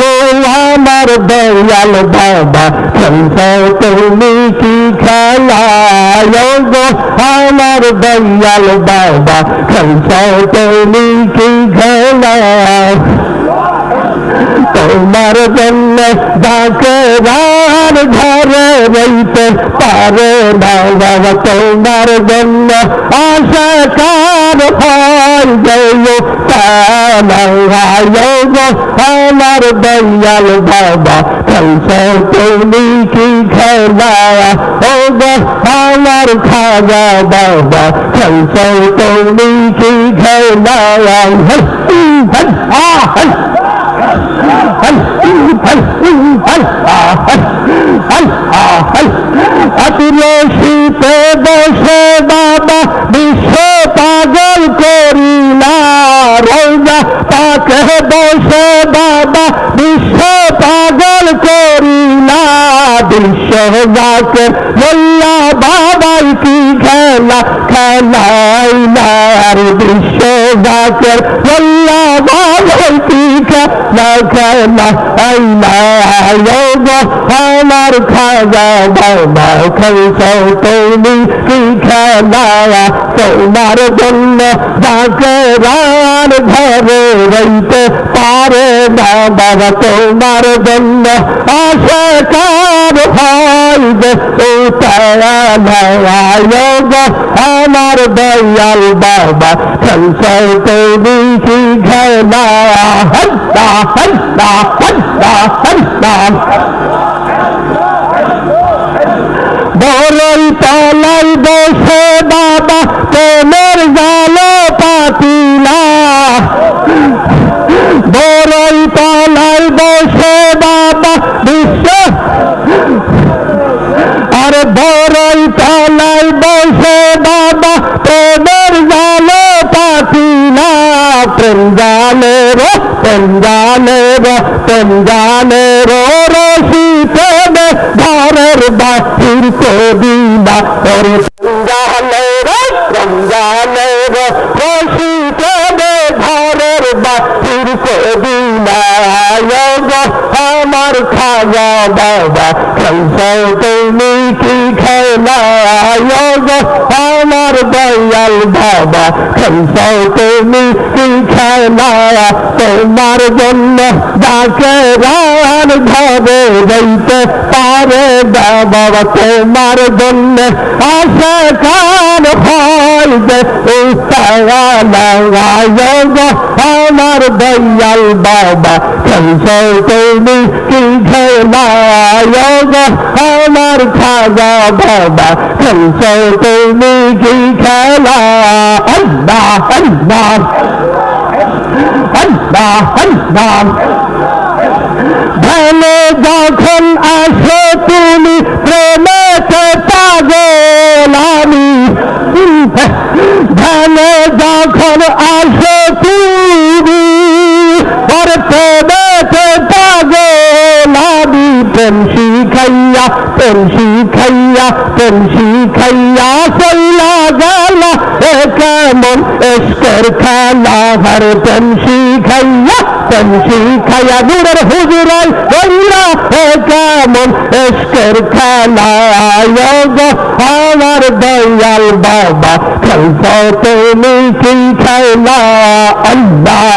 গো আমার দয়াল বাবা খেলছো তুমি কি খেলা। ও গো আমার দয়াল বাবা খেলছো তুমি কি খেলা। তোমার জন্য ডাকে রার ঘরে রইতে পারে না বাবা, তোমার জন্য আশা কার হয় গো তালাগায় গো, আমার দয়াল বাবা খেলছো তুমি কি খেলা? ও আমার খাজা বাবা খেলছো তুমি কি খেলা? শীতে বসে বাবা বিশ্ব পাগল করি না রোজা তাকে বসে বাবা বিশ্ব পাগল করি না বিশ্ব যাকে মোল্লা বাবাই কি খেলা খেলাই না আর বিশ্ব যাকে মোল্লা বাবাই কি খেলা খেলা আইলা গো, আমার খাজা বাবা খেলছো তুমি কি খেলা তোমার জন্য যাকে রান ঘরে রইতে পারে বাবা, তোমার জন্য আশা কার ভাই গো, আমার দয়াল বাবা, খেলছো তুমি কি হল্লা হল্লা হল্লা হল্লা। বড়ই তলাই প্রেম জালের প্রেম জালের রশি প্রেমে ঘরের বাতির কবিলা ওর জালের জালের রশি প্রেমে ঘরের বাতির কবিলা আমার খাজা বাবা খেলছো তুমি কি খেলা all day, Alibaba. Consulting me, he cannot. So not ডাকে রান ঘরে যাইতে পারে বাবা, তোমার জন্য আশা কান যে আমার দয়াল বাবা খেলছো তুমি কি খেলা আমার খাজা বাবা খেলছো তুমি কি খেলা? আল্লাহ আল্লাহ। ভালো যখন আসো তুমি, প্রেমেতে পাগল আমি ভালো যখন আসো তুমি ওর প্রেমেতে পাগল আমি প্রেম শিখাইয়া, প্রেম শিখাইয়া প্রেম শিখাইয়া চল্লা গেলা, এ কেমন এসকের খেলা হর প্রেম শিখাইয়া প্রেম শিখাইয়া দূরের হুজুরাই বললা এ কেমন এসকের খেলা আমার দয়াল বাবা খেলছো তুমি কি খেলা, আল্লাহ।